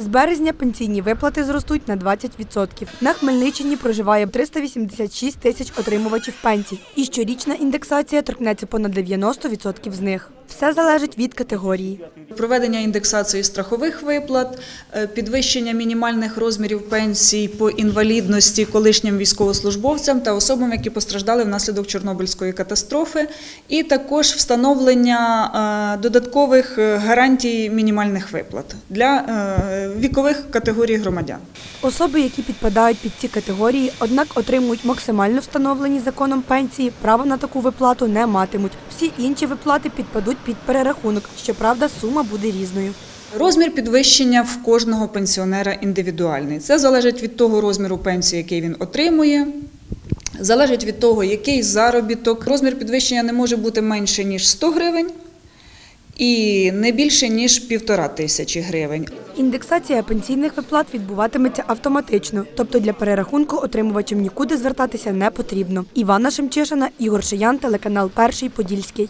З березня пенсійні виплати зростуть на 20%. На Хмельниччині проживає 386 тисяч отримувачів пенсій. І щорічна індексація торкнеться понад 90% з них. Все залежить від категорії. Проведення індексації страхових виплат, е, підвищення мінімальних розмірів пенсій по інвалідності колишнім військовослужбовцям та особам, які постраждали внаслідок Чорнобильської катастрофи, і також встановлення е, додаткових е, гарантій мінімальних виплат для вікових категорій громадян. Особи, які підпадають під ці категорії, однак отримують максимально встановлені законом пенсії, право на таку виплату не матимуть. Всі інші виплати підпадуть під перерахунок. Щоправда, сума буде різною. Розмір підвищення в кожного пенсіонера індивідуальний. Це залежить від того розміру пенсії, який він отримує. Залежить від того, який заробіток. Розмір підвищення не може бути менше, ніж 100 гривень і не більше, ніж півтора тисячі гривень. Індексація пенсійних виплат відбуватиметься автоматично, тобто для перерахунку отримувачам нікуди звертатися не потрібно. Івана Шемчишина, Ігор Шиян, телеканал Перший Подільський.